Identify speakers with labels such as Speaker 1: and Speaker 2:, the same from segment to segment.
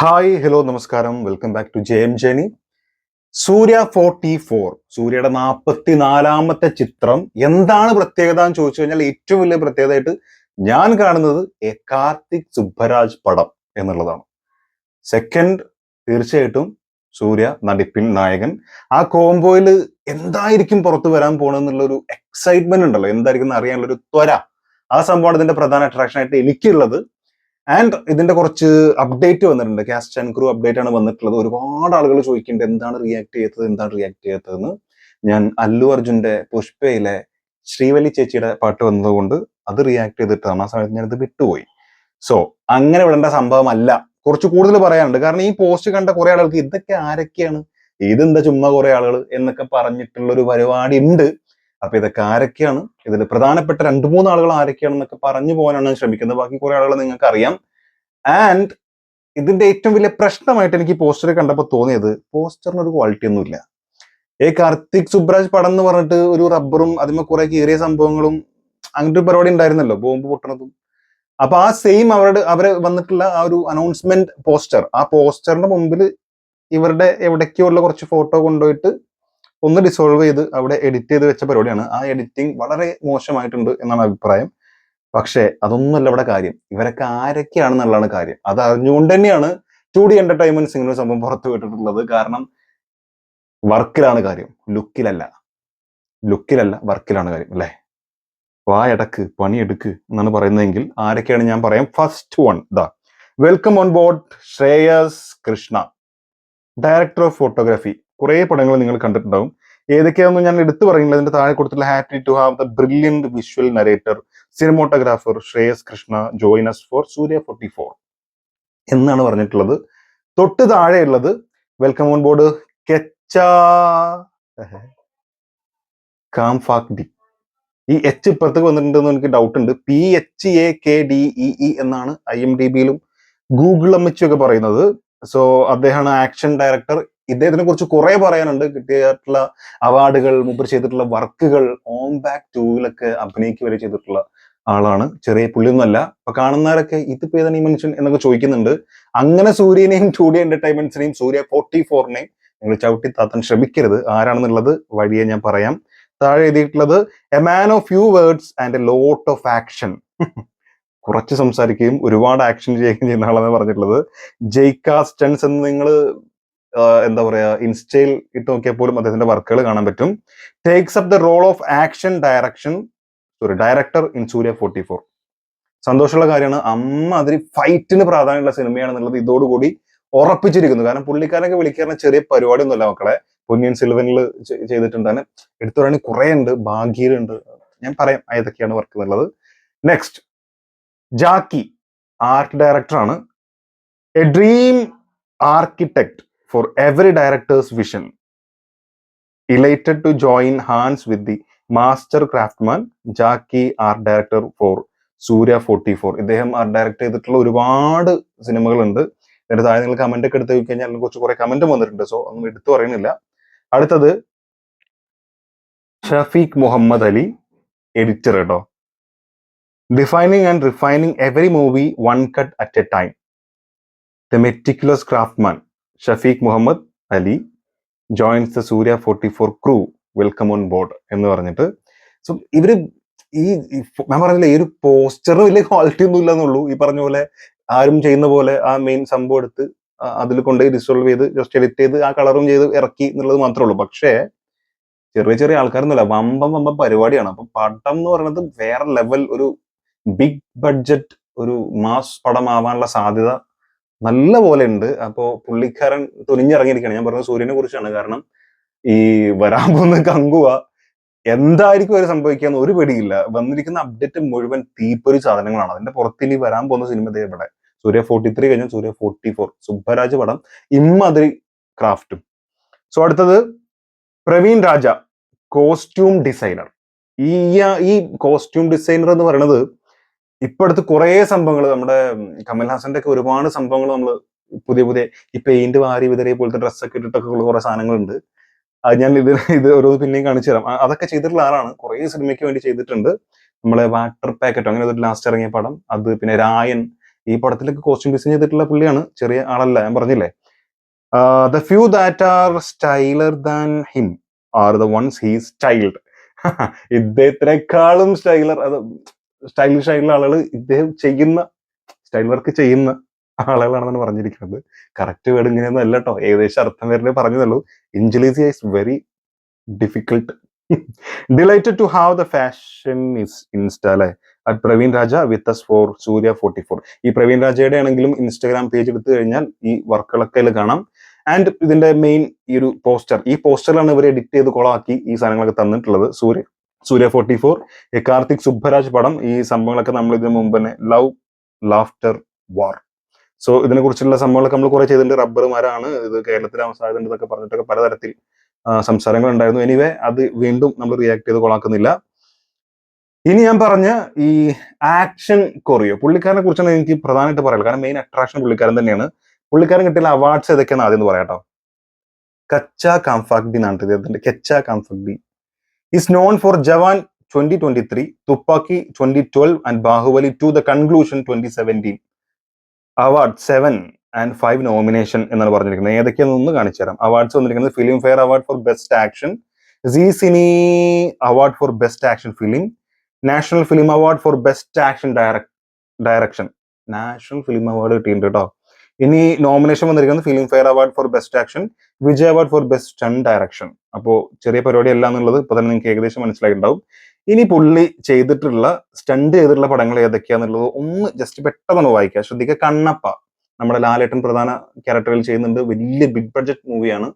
Speaker 1: Hi hello നമസ്കാരം. Welcome back to J M journey Suriya forty four സൂര്യയുടെ നാൽപ്പത്തി നാലാമത്തെ ചിത്രം. എന്താണ് പ്രത്യേകത എന്ന് ചോദിച്ചു കഴിഞ്ഞാൽ ഏറ്റവും വലിയ പ്രത്യേകതയായിട്ട് ഞാൻ കാണുന്നത് എ കാർത്തിക് സുബ്ബരാജ് പടം എന്നുള്ളതാണ്. സെക്കൻഡ് തീർച്ചയായിട്ടും സൂര്യ നടിപ്പിൻ നായകൻ. ആ കോംബോയിൽ എന്തായിരിക്കും പുറത്തു വരാൻ പോണെന്നുള്ളൊരു എക്സൈറ്റ്മെന്റ് ഉണ്ടല്ലോ. എന്തായിരിക്കും അറിയാനുള്ള ഒരു ത്വര. ആ സംഭവമാണ് ഇതിന്റെ പ്രധാന അട്രാക്ഷൻ ആയിട്ട് എനിക്കുള്ളത്. ആൻഡ് ഇതിന്റെ കുറച്ച് അപ്ഡേറ്റ് വന്നിട്ടുണ്ട്. കാസ്റ്റ് ആൻഡ് ക്രൂ അപ്ഡേറ്റ് ആണ് വന്നിട്ടുള്ളത്. ഒരുപാട് ആളുകൾ ചോദിക്കുന്നുണ്ട് എന്താണ് റിയാക്ട് ചെയ്തത് എന്താണ് റിയാക്ട് ചെയ്തതെന്ന്. ഞാൻ അല്ലു അർജുന്റെ പുഷ്പയിലെ ശ്രീവലി ചേച്ചിയുടെ പാട്ട് വന്നതുകൊണ്ട് അത് റിയാക്ട് ചെയ്തിട്ടാണ് ആ സമയത്ത് ഞാനിത് വിട്ടുപോയി. സോ അങ്ങനെ വിടേണ്ട സംഭവമല്ല. കുറച്ച് കൂടുതൽ പറയാനുണ്ട്. കാരണം ഈ പോസ്റ്റ് കണ്ട കുറെ ആളുകൾക്ക് ഇതൊക്കെ ആരൊക്കെയാണ്? ഇതെന്താ ചുമ്മാ കുറെ ആളുകൾ എന്നൊക്കെ പറഞ്ഞിട്ടുള്ള ഒരു പരിപാടി ഉണ്ട്. അപ്പൊ ഇതൊക്കെ ആരൊക്കെയാണ്? ഇതിൽ പ്രധാനപ്പെട്ട രണ്ട് മൂന്ന് ആളുകൾ ആരൊക്കെയാണെന്നൊക്കെ പറഞ്ഞു പോകാനാണ് ശ്രമിക്കുന്നത്. ബാക്കി കുറെ ആളുകൾ നിങ്ങൾക്ക് അറിയാം. ആൻഡ് ഇതിന്റെ ഏറ്റവും വലിയ പ്രശ്നമായിട്ട് എനിക്ക് പോസ്റ്റർ കണ്ടപ്പോൾ തോന്നിയത് പോസ്റ്ററിന് ഒരു ക്വാളിറ്റി ഒന്നുമില്ല ഏ കാർത്തിക് സുബ്രാജ് പടം എന്ന് പറഞ്ഞിട്ട് ഒരു റബ്ബറും അതിന്മേൽ കുറെ കീറിയ സംഭവങ്ങളും അങ്ങനത്തെ ഒരു പരിപാടി ഉണ്ടായിരുന്നല്ലോ ബോംബ് പൊട്ടണതും. അപ്പൊ ആ സെയിം അവരുടെ അവരെ വന്നിട്ടുള്ള ആ ഒരു അനൗൺസ്മെന്റ് പോസ്റ്റർ ആ പോസ്റ്ററിന്റെ മുമ്പിൽ ഇവരുടെ എവിടേക്കോ ഉള്ള കുറച്ച് ഫോട്ടോ കൊണ്ടുപോയിട്ട് ഒന്ന് ഡിസോൾവ് ചെയ്ത് അവിടെ എഡിറ്റ് ചെയ്ത് വെച്ച പരിപാടിയാണ്. ആ എഡിറ്റിംഗ് വളരെ മോശമായിട്ടുണ്ട് എന്നാണ് അഭിപ്രായം. പക്ഷേ അതൊന്നുമല്ല ഇവിടെ കാര്യം. ഇവരൊക്കെ ആരൊക്കെയാണെന്നുള്ളതാണ് കാര്യം. അത് അറിഞ്ഞുകൊണ്ട് തന്നെയാണ് ടു ഡി എന്റർടൈൻമെന്റ് ഒരു സംഭവം പുറത്തു വിട്ടിട്ടുള്ളത്. കാരണം വർക്കിലാണ് കാര്യം. ലുക്കിലല്ല ലുക്കിലല്ല വർക്കിലാണ് കാര്യം അല്ലേ? വായടക്ക് പണിയെടുക്ക് എന്നാണ് പറയുന്നതെങ്കിൽ ആരൊക്കെയാണ് ഞാൻ പറയാം? ഫസ്റ്റ് വൺ ദാ. Welcome on board Shreyas Krishna director of photography കുറേ പടങ്ങൾ നിങ്ങൾ കണ്ടിട്ടുണ്ടാവും. ഏതൊക്കെയാണെന്ന് ഞാൻ എടുത്തു പറയുന്നത് അതിന്റെ താഴെ കൊടുത്തിട്ടുള്ള happy to have the brilliant visual narrator cinematographer Shreyas Krishna joins for Suriya forty four എന്നാണ് പറഞ്ഞിട്ടുള്ളത്. തൊട്ട് താഴെയുള്ളത് വെൽക്കം ഓൺ ബോർഡ് കെച്ച ഈ എച്ച് ഇപ്പുറത്തേക്ക് വന്നിട്ടുണ്ടെന്ന് എനിക്ക് ഡൗട്ട് ഉണ്ട്. P H A K D E എന്നാണ് ഐ എം ഡി ബിയിലും ഗൂഗിൾ അമ്മച്ചും ഒക്കെ പറയുന്നത്. സോ അദ്ദേഹമാണ് ആക്ഷൻ ഡയറക്ടർ ഇദ്ദേഹത്തിനെ കുറിച്ച് കുറെ പറയാനുണ്ട്. കിട്ടിയിട്ടുള്ള അവാർഡുകൾ മുമ്പ് ചെയ്തിട്ടുള്ള വർക്കുകൾ ഓം ബാക്ക് ടൂവിലൊക്കെ അഭിനയിക്കുക വരെ ചെയ്തിട്ടുള്ള ആളാണ്. ചെറിയ പുള്ളിയൊന്നുമല്ല. അപ്പൊ കാണുന്നവരൊക്കെ ഇതിപ്പോ ഏതാണ് ഈ മനുഷ്യൻ എന്നൊക്കെ ചോദിക്കുന്നുണ്ട്. അങ്ങനെ സൂര്യനെയും ടു ഡി എന്റർടൈൻമെന്റ്സിനെയും സൂര്യ ഫോർട്ടി ഫോറിനെയും നിങ്ങൾ ചവിട്ടി താത്താൻ ശ്രമിക്കരുത്. ആരാണെന്നുള്ളത് വഴിയെ ഞാൻ പറയാം. താഴെ എഴുതിയിട്ടുള്ളത് a man of few words and a lot of action കുറച്ച് സംസാരിക്കുകയും ഒരുപാട് ആക്ഷൻ ചെയ്യുകയും ചെയ്യുന്ന ആളാണ് പറഞ്ഞിട്ടുള്ളത്. ജെയ്ക്ക സ്റ്റൺസ് എന്ന് നിങ്ങൾ എന്താ പറയാ ഇൻസ്റ്റയിൽ ഇട്ട് നോക്കിയാൽ പോലും അദ്ദേഹത്തിന്റെ വർക്കുകൾ കാണാൻ പറ്റും. Takes up the role of action direction sorry director in Suriya forty four സന്തോഷമുള്ള കാര്യമാണ് അമ്മ അതിന് ഫൈറ്റിന് പ്രാധാന്യമുള്ള സിനിമയാണെന്നുള്ളത് ഇതോടുകൂടി ഉറപ്പിച്ചിരിക്കുന്നു. കാരണം പുള്ളിക്കാരനൊക്കെ വിളിക്കാറുള്ള ചെറിയ പരിപാടി ഒന്നുമല്ല മക്കളെ. പൊന്നിയൻ സിൽവനിൽ ചെയ്തിട്ടുണ്ട്. തന്നെ എടുത്തു പറയുകയാണെങ്കിൽ കുറെ ഉണ്ട് ഭാഗ്യയിലുണ്ട് ഞാൻ പറയാം ഏതൊക്കെയാണ് വർക്ക് എന്നുള്ളത്. നെക്സ്റ്റ് ജാക്കി ആർട്ട് ഡയറക്ടറാണ് a dream architect for every director's vision elated to join hands with the master craftsman Jacky art director for Suriya forty four ഇദ്ദേഹം ആർട്ട് ഡയറക്ട് ചെയ്തിട്ടുള്ള ഒരുപാട് സിനിമകളുണ്ട്. ഇതിന്റെ താഴെ നിങ്ങൾ കമന്റ് ഒക്കെ എടുത്ത് കഴിഞ്ഞാൽ അതിനെ കുറിച്ച് കുറെ കമന്റ് വന്നിട്ടുണ്ട്. സോ ഒന്നും എടുത്തു പറയുന്നില്ല. അടുത്തത് ഷഫീഖ് മുഹമ്മദ് അലി എഡിറ്റർ കേട്ടോ defining and refining every movie one cut at a time the meticulous craftsman Shafeeq Muhammad Ali joins the Suriya forty four crew welcome on board എന്ന് പറഞ്ഞിട്ട്. സോ ഇവർ ഈ ഞാൻ പറഞ്ഞില്ലേ ഈ ഒരു പോസ്റ്ററും വലിയ ക്വാളിറ്റി ഒന്നും ഇല്ലെന്നുള്ളൂ. ഈ പറഞ്ഞ പോലെ ആരും ചെയ്യുന്ന പോലെ ആ മെയിൻ സംഭവം എടുത്ത് അതിൽ കൊണ്ട് റിസോൾവ് ചെയ്ത് ജസ്റ്റ് എഡിറ്റ് ചെയ്ത് ആ കളറും ചെയ്ത് ഇറക്കി എന്നുള്ളത് മാത്രമേ ഉള്ളൂ. പക്ഷേ ചെറിയ ചെറിയ ആൾക്കാരൊന്നുമില്ല. വമ്പം വമ്പം പരിപാടിയാണ്. അപ്പൊ പടം എന്ന് പറയുന്നത് വേറെ ലെവൽ ഒരു ബിഗ് ബഡ്ജറ്റ് ഒരു മാസ് പടമാവാനുള്ള സാധ്യത നല്ല പോലെ ഉണ്ട്. അപ്പോ പുള്ളിക്കാരൻ തുനിഞ്ഞിറങ്ങിയിരിക്കുകയാണ്. ഞാൻ പറഞ്ഞത് സൂര്യനെ കുറിച്ചാണ്. കാരണം ഈ വരാൻ പോകുന്ന കങ്കുവ എന്തായിരിക്കും അവർ സംഭവിക്കാന്ന് ഒരു പേടിയില്ല. വന്നിരിക്കുന്ന അപ്ഡേറ്റ് മുഴുവൻ തീപ്പൊരു സാധനങ്ങളാണ്. അതിന്റെ പുറത്ത് ഇനി വരാൻ പോകുന്ന സിനിമ ഇവിടെ. സൂര്യ ഫോർട്ടി ത്രീ കഴിഞ്ഞാൽ സൂര്യ ഫോർട്ടി ഫോർ സുബ്ബരാജ് പടം ഇമ്മാതിരി ക്രാഫ്റ്റും സോ അടുത്തത് പ്രവീൺ രാജ കോസ്റ്റ്യൂം ഡിസൈനർ ഈ ഈ കോസ്റ്റ്യൂം ഡിസൈനർ എന്ന് പറയുന്നത് ഇപ്പൊ അടുത്ത് കുറേ സംഭവങ്ങൾ നമ്മുടെ കമൽഹാസന്റെ ഒക്കെ ഒരുപാട് സംഭവങ്ങൾ നമ്മൾ പുതിയ പുതിയ ഈ പെയിന്റ് വാരി വിതറിയ പോലത്തെ ഡ്രസ്സൊക്കെ ഇട്ടിട്ടൊക്കെ ഉള്ള കുറെ സാധനങ്ങളുണ്ട്. അത് ഞാൻ ഇത് ഇത് ഓരോ പിന്നെയും കാണിച്ചു തരാം. അതൊക്കെ ചെയ്തിട്ടുള്ള ആളാണ്. കുറേ സിനിമയ്ക്ക് വേണ്ടി ചെയ്തിട്ടുണ്ട്. നമ്മളെ വാട്ടർ പാക്കറ്റ് അങ്ങനെ ഒരു ലാസ്റ്റ് ഇറങ്ങിയ പടം. അത് പിന്നെ രായൻ ഈ പടത്തിലൊക്കെ കോസ്റ്റ്യൂം ഡിസൈൻ ചെയ്തിട്ടുള്ള പുള്ളിയാണ്. ചെറിയ ആളല്ല ഞാൻ പറഞ്ഞില്ലേ? The few that are styler than him are the ones he styled ഇദ്ദേഹത്തിനേക്കാളും styler അത് സ്റ്റൈലിഷ് ആയിട്ടുള്ള ആളുകൾ ഇദ്ദേഹം ചെയ്യുന്ന സ്റ്റൈൽ വർക്ക് ചെയ്യുന്ന ആളുകളാണെന്ന് പറഞ്ഞിരിക്കുന്നത്. കറക്റ്റ് വേർഡ് ഇങ്ങനെയൊന്നും അല്ല കേട്ടോ ഏകദേശം അർത്ഥം വരുന്നത് പറഞ്ഞതല്ലോ ഇഞ്ചലീസിയ is very difficult delighted to have the fashion is insta അല്ലെ at Praveen Raja with us for Suriya forty four ഈ പ്രവീൺ രാജയുടെ ആണെങ്കിലും ഇൻസ്റ്റാഗ്രാം പേജ് എടുത്തു കഴിഞ്ഞാൽ ഈ വർക്കുകളൊക്കെ അതിൽ കാണാം. ആൻഡ് ഇതിന്റെ മെയിൻ ഈ ഒരു പോസ്റ്റർ ഈ പോസ്റ്ററിലാണ് ഇവർ എഡിറ്റ് ചെയ്ത് കൊളാക്കി ഈ സാധനങ്ങളൊക്കെ തന്നിട്ടുള്ളത്. സൂര്യ? Suriya forty four. Karthik Subbaraj പടം ഈ സംഭവങ്ങളൊക്കെ നമ്മൾ ഇതിനു മുമ്പ് തന്നെ ലവ് ലാഫ്റ്റർ വാർ സോ ഇതിനെ കുറിച്ചുള്ള സംഭവങ്ങളൊക്കെ നമ്മൾ കുറെ ചെയ്തിട്ടുണ്ട്. റബ്ബർ മരമാണ് ഇത് കേരളത്തിൽ അവസാനം പറഞ്ഞിട്ടൊക്കെ പലതരത്തിൽ സംസാരങ്ങൾ ഉണ്ടായിരുന്നു. എനിവേ അത് വീണ്ടും നമ്മൾ റിയാക്ട് ചെയ്ത് കൊളാക്കുന്നില്ല. ഇനി ഞാൻ പറഞ്ഞ ഈ ആക്ഷൻ കൊറിയോ പുള്ളിക്കാരനെ കുറിച്ചാണ് എനിക്ക് പ്രധാനമായിട്ട് പറയാനുള്ളത്. കാരണം മെയിൻ അട്രാക്ഷൻ പുള്ളിക്കാരൻ തന്നെയാണ്. പുള്ളിക്കാരൻ കിട്ടിയ അവാർഡ്സ് ഏതൊക്കെയാണ് ആദ്യം എന്ന് പറയാം കേട്ടോ കച്ച കാംഫാക്ഡി എന്നാണ് ഇദ്ദേഹത്തിന്റെ Kecha Khamphakdee twenty twenty three Thuppakki twenty twelve and Baahubali two the conclusion twenty seventeen award seven and five nomination എന്നാണ് പറഞ്ഞിരിക്കുന്നത്. ഏതൊക്കെയാണെന്ന് കാണിച്ചു തരാം. അവാർഡ്സ് വന്നിരിക്കുന്നത് Filmfare award for best action C cine award for best action film national film award four best ആക്ഷൻ ഡയറക്ഷൻ national film award കിട്ടിയിട്ടുണ്ട് കേട്ടോ ഇനി നോമിനേഷൻ വന്നിരിക്കുന്നത് Filmfare award for best action Vijay award for best stunt direction അപ്പോൾ ചെറിയ പരിപാടി അല്ല എന്നുള്ളത് ഇപ്പൊ തന്നെ നിങ്ങൾക്ക് ഏകദേശം മനസ്സിലായിട്ടുണ്ടാവും. ഇനി പുള്ളി ചെയ്തിട്ടുള്ള സ്റ്റണ്ട് ചെയ്തിട്ടുള്ള പടങ്ങൾ ഏതൊക്കെയാന്നുള്ളത് ഒന്ന് ജസ്റ്റ് പെട്ടെന്ന് വായിക്കുക. ശ്രദ്ധിക്കുക കണ്ണപ്പ നമ്മുടെ ലാലേട്ടൻ പ്രധാന ക്യാരക്ടറിൽ ചെയ്യുന്നുണ്ട്. വലിയ ബിഗ് ബഡ്ജറ്റ് മൂവിയാണ്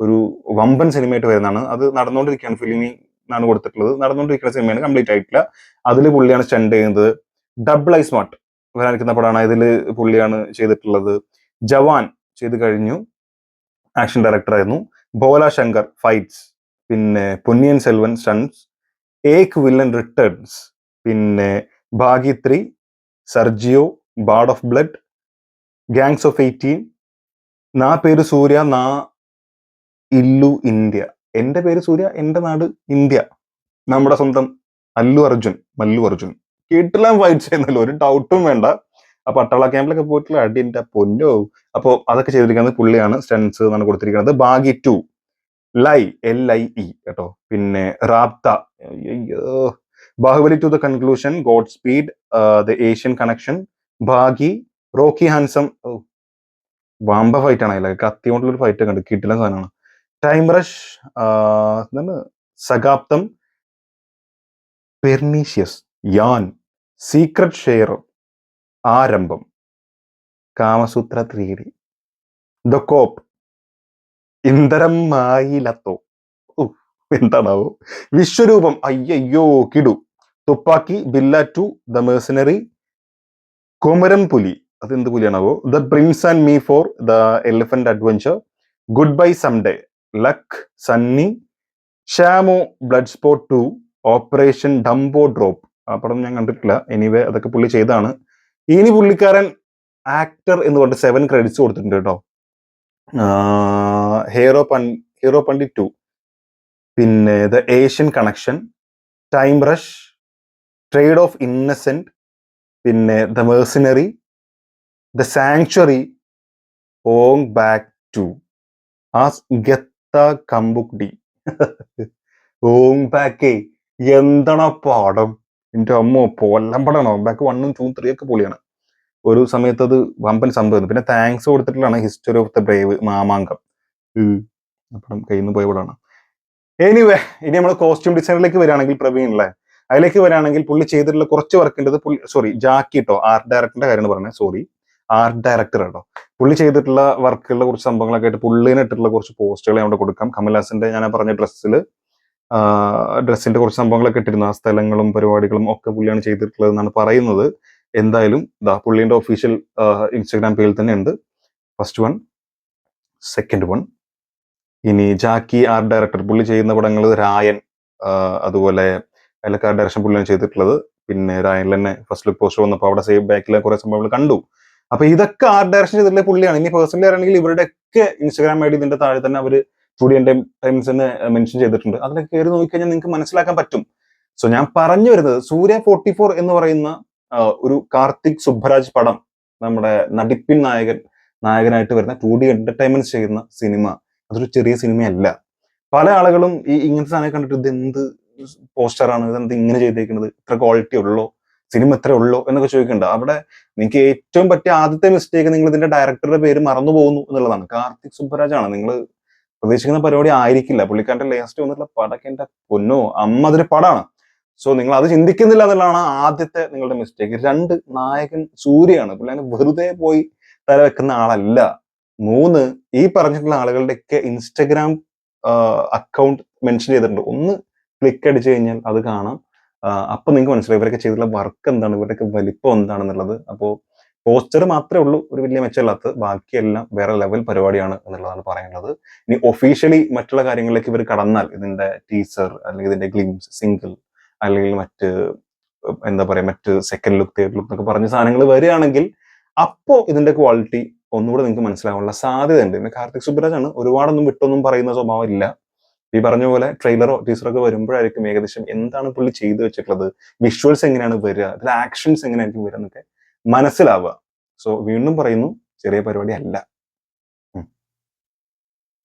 Speaker 1: ഒരു വമ്പൻ സിനിമയായിട്ട് വരുന്നതാണ്. അത് നടന്നുകൊണ്ടിരിക്കുകയാണ്. ഫിലിമി എന്നാണ് കൊടുത്തിട്ടുള്ളത്. നടന്നുകൊണ്ടിരിക്കുന്ന സിനിമയാണ് കംപ്ലീറ്റ് ആയിട്ടില്ല. അതിൽ പുള്ളിയാണ് സ്റ്റണ്ട് ചെയ്യുന്നത്. ഡബിൾ ഐ സ്മാർട്ട് വരാനിരിക്കുന്ന പടമാണ് ഇതിൽ പുള്ളിയാണ് ചെയ്തിട്ടുള്ളത്. ജവാൻ ചെയ്ത് കഴിഞ്ഞു. ആക്ഷൻ ഡയറക്ടർ ആയിരുന്നു. ബോല ശങ്കർ ഫൈറ്റ്സ് പിന്നെ Ponniyin Selvan stunts Ek villain returns പിന്നെ ഭാഗ്യത്രി Sergio bad of blood gangs of eighteen നാ പേര് സൂര്യ നാ ഇല്ലു ഇന്ത്യ. എന്റെ പേര് സൂര്യ എന്റെ നാട് ഇന്ത്യ. നമ്മുടെ സ്വന്തം അല്ലു അർജുൻ മല്ലു അർജുൻ. കേട്ടില്ല ഫൈറ്റ് ചെയ്യുന്നില്ല ഒരു ഡൗട്ടും വേണ്ട. ആ പട്ടാള ക്യാമ്പിലൊക്കെ പോയിട്ടുള്ള അടിന്റെ പൊന്നോ. അപ്പോ അതൊക്കെ ചെയ്തിരിക്കുന്നത് പുള്ളിയാണ് സ്റ്റെൻസ് എന്നാണ് കൊടുത്തിരിക്കുന്നത്. Baaghi two lie L I E കേട്ടോ. പിന്നെ റാപ്ത അയ്യോ. Baahubali two the conclusion god speed the Asian connection Baaghi Rocky handsome വാമ്പ fight ആണ് അതിലൊക്കെ. കത്തി കൊണ്ടുള്ള ഒരു ഫൈറ്റ് കണ്ട് കിട്ടില്ല സാധനമാണ്. Time rush Sagaptham Sagaptham pernicious Yaan secret share Arrambam. Kamasutra three D the കോപ്പ്. ഇന്ദ്രം മായിലത്തോ. എന്താണാവോ? വിശ്വരൂപം. അയ്യയ്യോ കിടു. തുപ്പാക്കി ബില്ല ടു ദ മേഴ്സിനറി. കുമരം പുലി. അത് എന്ത് പുലിയാണാവോ? The prince and me four the elephant adventure. Good bye someday luck Sunny. ഷാമോ blood sport two. Operation dumbo drop. ആ പടം ഞാൻ കണ്ടിട്ടില്ല. എനിവേ അതൊക്കെ പുള്ളി ചെയ്താണ്. ഇനി പുള്ളിക്കാരൻ ആക്ടർ എന്ന് പറഞ്ഞിട്ട് സെവൻ ക്രെഡിറ്റ്സ് കൊടുത്തിട്ടുണ്ട് കേട്ടോ. ഹീറോ പൺ ഹീറോ പണ്ടി ടു പിന്നെ the Asian connection time rush trade of innocent പിന്നെ the mercenary the sanctuary Ong Bak two as ഗത്ത കമ്പുക്ടി ഓങ് ബാക്കേ എന്താണ് പാടം? എന്റെ അമ്മ പൊല്ലം പടമാണോ ബാക്ക് വണ്ണും ടൂ ത്രീ ഒക്കെ പൊളിയാണ്. ഒരു സമയത്ത് അത് വമ്പൻ സംഭവം പിന്നെ thanks കൊടുത്തിട്ടുള്ളതാണ് history of the brave Mamangam. അപ്പം കയ്യിൽ നിന്ന് പോയ പടമാണ്. എനിവേ ഇനി നമ്മൾ കോസ്റ്റ്യൂം ഡിസൈനിലേക്ക് വരികയാണെങ്കിൽ പ്രവീൺ അല്ലേ അതിലേക്ക് വരികയാണെങ്കിൽ പുള്ളി ചെയ്തിട്ടുള്ള കുറച്ച് വർക്കിന്റെത് പുള്ളി സോറി ജാക്കി കേട്ടോ ആർട്ട് ഡയറക്ടറിന്റെ കാര്യമാണ് പറഞ്ഞത് സോറി ആർട്ട് ഡയറക്ടർ കേട്ടോ പുള്ളി ചെയ്തിട്ടുള്ള വർക്കുകളുടെ കുറച്ച് സംഭവങ്ങളൊക്കെ ആയിട്ട് പുള്ളിനെ ഇട്ടിട്ടുള്ള കുറച്ച് പോസ്റ്റുകൾ അവിടെ കൊടുക്കാം. കമൽഹാസിന്റെ ഞാൻ പറഞ്ഞ ഡ്രസ്സിൽ ഡ്രസ്സിന്റെ കുറച്ച് സംഭവങ്ങളൊക്കെ ഇട്ടിരുന്നു. ആ സ്ഥലങ്ങളും പരിപാടികളും ഒക്കെ പുള്ളിയാണ് ചെയ്തിട്ടുള്ളത് എന്നാണ് പറയുന്നത്. എന്തായാലും ദാ പുള്ളിന്റെ ഒഫീഷ്യൽ ഇൻസ്റ്റാഗ്രാം പേജിൽ തന്നെ ഉണ്ട്. ഫസ്റ്റ് വൺ സെക്കൻഡ് വൺ ഇനി ജാക്കി ആർ ഡയറക്ടർ പുള്ളി ചെയ്യുന്ന പടങ്ങൾ രായൻ അതുപോലെ അതിലൊക്കെ ഡയറക്ഷൻ പുള്ളിയാണ് ചെയ്തിട്ടുള്ളത്. പിന്നെ രായനിൽ തന്നെ ഫസ്റ്റ് ലുക്ക് പോസ്റ്റർ വന്നപ്പോൾ അവിടെ സേവ് ബാക്കിലെ കുറെ സംഭവങ്ങൾ കണ്ടു. അപ്പൊ ഇതൊക്കെ ആർട്ട് ഡയറക്ഷൻ ചെയ്തിട്ടുള്ള പുള്ളിയാണ്. ഇനി പേഴ്സണലി ആണെങ്കിൽ ഇവരുടെയൊക്കെ ഇൻസ്റ്റാഗ്രാം ഐ ഡി ഇതിന്റെ താഴെ തന്നെ അവർ സ്റ്റുഡിയൻ ടൈം ടൈംസ് എന്ന് മെൻഷൻ ചെയ്തിട്ടുണ്ട്. അതിലൊക്കെ കയറി നോക്കിക്കഴിഞ്ഞാൽ നിങ്ങൾക്ക് മനസ്സിലാക്കാൻ പറ്റും. സോ ഞാൻ പറഞ്ഞു വരുന്നത് സൂര്യ ഫോർട്ടി ഫോർ എന്ന് പറയുന്ന ഒരു കാർത്തിക് സുബ്ബരാജ് പടം നമ്മുടെ നടിപ്പിൻ നായകൻ നായകനായിട്ട് വരുന്ന ടു ഡി എന്റർടൈൻമെന്റ് ചെയ്യുന്ന സിനിമ. അതൊരു ചെറിയ സിനിമയല്ല. പല ആളുകളും ഈ ഇങ്ങനത്തെ സാധനം കണ്ടിട്ട് ഇത് എന്ത് പോസ്റ്ററാണ് ഇതെന്ത് ഇങ്ങനെ ചെയ്തേക്കുന്നത് ഇത്ര ക്വാളിറ്റി ഉള്ളോ? സിനിമ എത്ര ഉള്ളോ? എന്നൊക്കെ ചോദിക്കണ്ട അവിടെ നിങ്ങൾക്ക് ഏറ്റവും പറ്റിയ ആദ്യത്തെ മിസ്റ്റേക്ക് നിങ്ങൾ ഇതിന്റെ ഡയറക്ടറുടെ പേര് മറന്നു പോകുന്നു എന്നുള്ളതാണ്. കാർത്തിക് സുബ്ബരാജ് ആണ് നിങ്ങൾ പ്രതീക്ഷിക്കുന്ന പരിപാടി ആയിരിക്കില്ല. പുള്ളിക്കാരന്റെ ലേസ്റ്റ് വന്നിട്ടുള്ള പടക്ക് എന്റെ പൊന്നോ അമ്മ അതൊരു പടമാണ് സോ നിങ്ങൾ അത് ചിന്തിക്കുന്നില്ല എന്നുള്ളതാണ് ആദ്യത്തെ നിങ്ങളുടെ മിസ്റ്റേക്ക് രണ്ട് നായകൻ സൂര്യയാണ്. പുള്ളി വെറുതെ പോയി തല വെക്കുന്ന ആളല്ല. മൂന്ന് ഈ പറഞ്ഞിട്ടുള്ള ആളുകളുടെയൊക്കെ ഇൻസ്റ്റഗ്രാം അക്കൗണ്ട് മെൻഷൻ ചെയ്തിട്ടുണ്ട്. ഒന്ന് ക്ലിക്ക് അടിച്ചു കഴിഞ്ഞാൽ അത് കാണാം. അപ്പൊ നിങ്ങൾക്ക് മനസ്സിലായി ഇവരൊക്കെ ചെയ്തിട്ടുള്ള വർക്ക് എന്താണ്? ഇവരുടെയൊക്കെ വലിപ്പം എന്താണെന്നുള്ളത്. അപ്പോൾ പോസ്റ്റർ മാത്രമേ ഉള്ളൂ ഒരു വലിയ മെച്ചമില്ലാത്തത് ബാക്കിയെല്ലാം വേറെ ലെവൽ പരിപാടിയാണ് എന്നുള്ളതാണ് പറയുന്നത് ഇനി ഒഫീഷ്യലി മറ്റുള്ള കാര്യങ്ങളിലേക്ക് ഇവർ കടന്നാൽ ഇതിന്റെ ടീസർ അല്ലെങ്കിൽ ഇതിന്റെ ഗ്ലിംസ് സിംഗിൾ അല്ലെങ്കിൽ മറ്റ് എന്താ പറയാ മറ്റ് സെക്കൻഡ് ലുക്ക് തേർഡ് ലുക്ക് എന്നൊക്കെ പറഞ്ഞ സാധനങ്ങൾ വരികയാണെങ്കിൽ അപ്പോ ഇതിന്റെ ക്വാളിറ്റി ഒന്നുകൂടെ നിങ്ങൾക്ക് മനസ്സിലാവാനുള്ള സാധ്യതയുണ്ട്. പിന്നെ കാർത്തിക് സുബ്രാജ് ആണ് ഒരുപാടൊന്നും വിട്ടൊന്നും പറയുന്ന സ്വഭാവം ഇല്ല. ഈ പറഞ്ഞ പോലെ ട്രെയിലറോ ടീച്ചറോ ഒക്കെ വരുമ്പോഴായിരിക്കും ഏകദേശം എന്താണ് പുള്ളി ചെയ്തു വെച്ചിട്ടുള്ളത് വിഷ്വൽസ് എങ്ങനെയാണ് വരിക ഇതിൽ ആക്ഷൻസ് എങ്ങനെയായിരിക്കും വരിക എന്നൊക്കെ മനസ്സിലാവുക. സോ വീണ്ടും പറയുന്നു ചെറിയ പരിപാടി അല്ല.